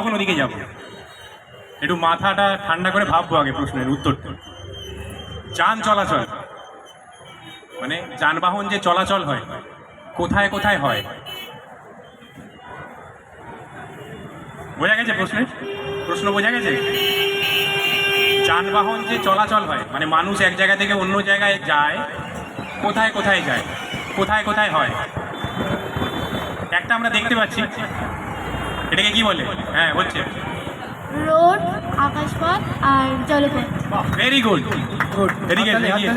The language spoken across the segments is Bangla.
তখন ওদিকে যাব? একটু মাথাটা ঠান্ডা করে ভাববো আগে প্রশ্নের উত্তরটা। যান চলাচল। মানে যানবাহন যে চলাচল হয়, কোথায় কোথায় হয়? বোঝা গেছে প্রশ্নের? প্রশ্ন বোঝা গেছে? যানবাহন যে চলাচল হয় মানে মানুষ এক জায়গা থেকে অন্য জায়গায় যায়, কোথায় কোথায় যায়? কোথায় কোথায় হয়? একটা আমরা দেখতে পাচ্ছি। এটাকে কি বলে? হ্যাঁ হচ্ছে। রোড আকাশপথ আর জলপথ। ভেরি গুড গুড এদিকে, এদিকে।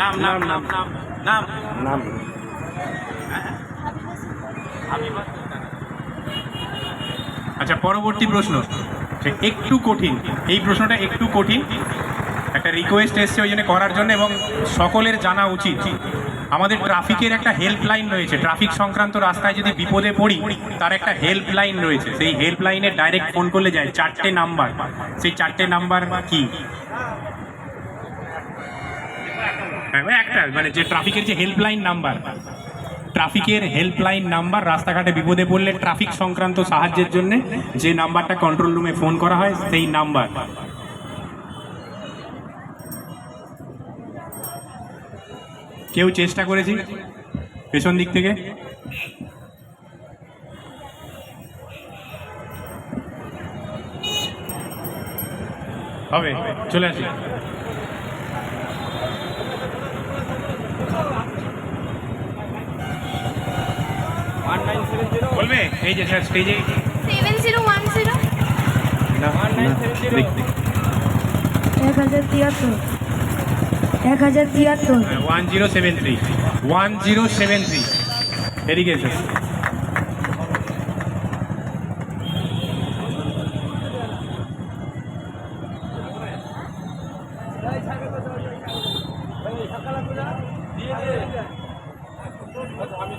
নাম নাম নাম নাম নাম। নাম আচ্ছা পরবর্তী প্রশ্ন। একটু কঠিন। এই প্রশ্নটা একটু কঠিন। একটা রিকোয়েস্ট এসছে ওই জন্য করার জন্য এবং সকলের জানা উচিত। আমাদের ট্রাফিকের একটা হেল্পলাইন রয়েছে। ট্রাফিক সংক্রান্ত রাস্তায় যদি বিপদে পড়ি, তার একটা হেল্পলাইন রয়েছে। সেই হেল্পলাইনে ডাইরেক্ট ফোন করলে যায়। চারটে নাম্বার সেই চারটে নাম্বার কি? একটা মানে যে ট্রাফিকের যে হেল্পলাইন নাম্বার ট্রাফিকের হেল্পলাইন নাম্বার রাস্তাঘাটে বিপদে পড়লে ট্রাফিক সংক্রান্ত সাহায্যের জন্য যে নাম্বারটা কন্ট্রোল রুমে ফোন করা হয়, সেই নাম্বার কেউ চেষ্টা করেছি পেছন দিক থেকে? হবে চলে আসি। বলবে? এই যে স্যার স্টেজে সেভেন জিরো ওয়ান জিরো? এক হাজার তিয়াত্তর। এক হাজার তিয়াত্তর। One zero seven three. One zero seven three. এদিকে আমি